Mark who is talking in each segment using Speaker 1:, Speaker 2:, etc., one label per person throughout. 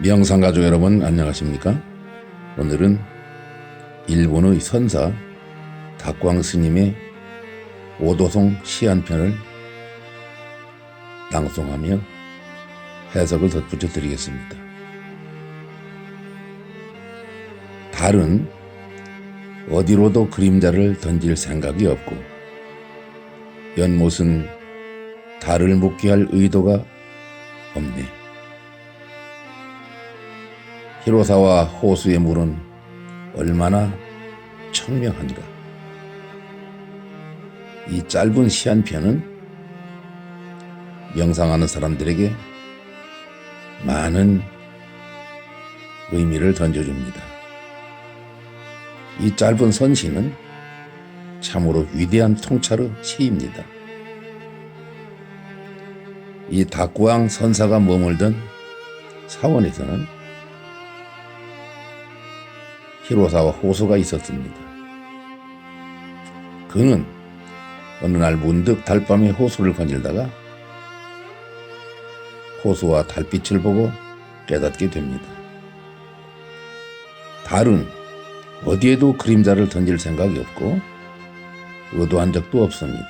Speaker 1: 명상 가족 여러분 안녕하십니까? 오늘은 일본의 선사 닥광 스님의 오도송 시 한 편을 낭송하며 해석을 덧붙여 드리겠습니다. 달은 어디로도 그림자를 던질 생각이 없고 연못은 달을 묻게 할 의도가 없네. 히로사와 호수의 물은 얼마나 청명한가. 이 짧은 시 한 편은 명상하는 사람들에게 많은 의미를 던져줍니다. 이 짧은 선시는 참으로 위대한 통찰의 시입니다. 이 닭구왕 선사가 머물던 사원에서는 히로사와 호수가 있었습니다. 그는 어느 날 문득 달밤에 호수를 거닐다가 호수와 달빛을 보고 깨닫게 됩니다. 달은 어디에도 그림자를 던질 생각이 없고 의도한 적도 없습니다.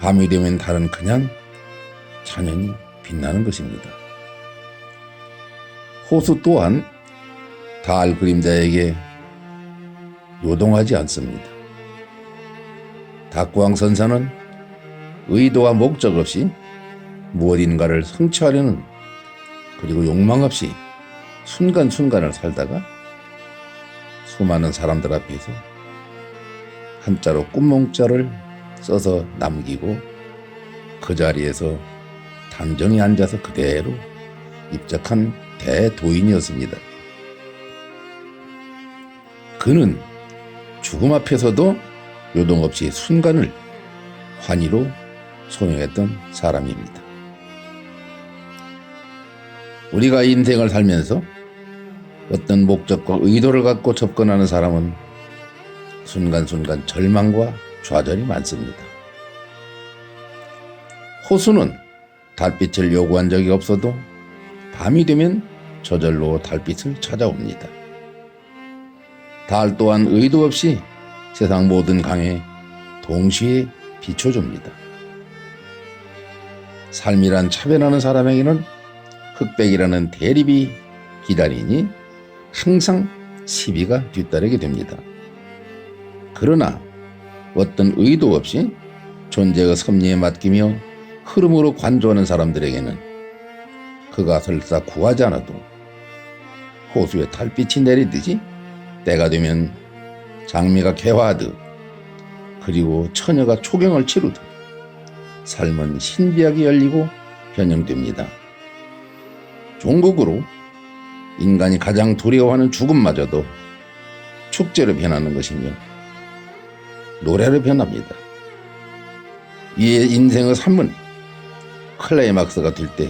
Speaker 1: 밤이 되면 달은 그냥 찬연히 빛나는 것입니다. 호수 또한 달 그림자에게 요동하지 않습니다. 닭구왕 선사는 의도와 목적 없이 무엇인가를 성취하려는 그리고 욕망 없이 순간순간을 살다가 수많은 사람들 앞에서 한자로 꿈몽자를 써서 남기고 그 자리에서 단정히 앉아서 그대로 입적한 대도인이었습니다. 그는 죽음 앞에서도 요동 없이 순간을 환희로 소명했던 사람입니다. 우리가 인생을 살면서 어떤 목적과 의도를 갖고 접근하는 사람은 순간순간 절망과 좌절이 많습니다. 호수는 달빛을 요구한 적이 없어도 밤이 되면 저절로 달빛을 찾아옵니다. 달 또한 의도 없이 세상 모든 강에 동시에 비춰줍니다. 삶이란 차별하는 사람에게는 흑백이라는 대립이 기다리니 항상 시비가 뒤따르게 됩니다. 그러나 어떤 의도 없이 존재의 섭리에 맡기며 흐름으로 관조하는 사람들에게는 그가 설사 구하지 않아도 호수에 달빛이 내리듯이 때가 되면 장미가 개화하듯 그리고 처녀가 초경을 치르듯 삶은 신비하게 열리고 변형됩니다. 종국으로 인간이 가장 두려워하는 죽음마저도 축제로 변하는 것이며 노래로 변합니다. 이에 인생의 삶은 클라이막스가 될 때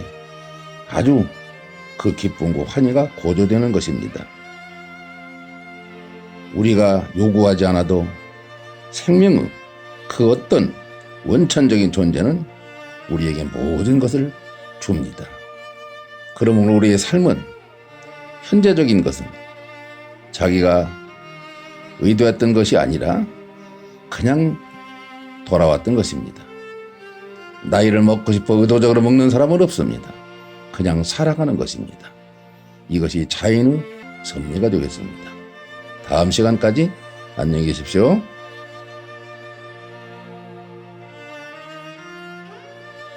Speaker 1: 아주 그 기쁨과 환희가 고조되는 것입니다. 우리가 요구하지 않아도 생명의 그 어떤 원천적인 존재는 우리에게 모든 것을 줍니다. 그러므로 우리의 삶은 현재적인 것은 자기가 의도했던 것이 아니라 그냥 돌아왔던 것입니다. 나이를 먹고 싶어 의도적으로 먹는 사람은 없습니다. 그냥 살아가는 것입니다. 이것이 자연의 섭리가 되겠습니다. 다음 시간까지 안녕히 계십시오.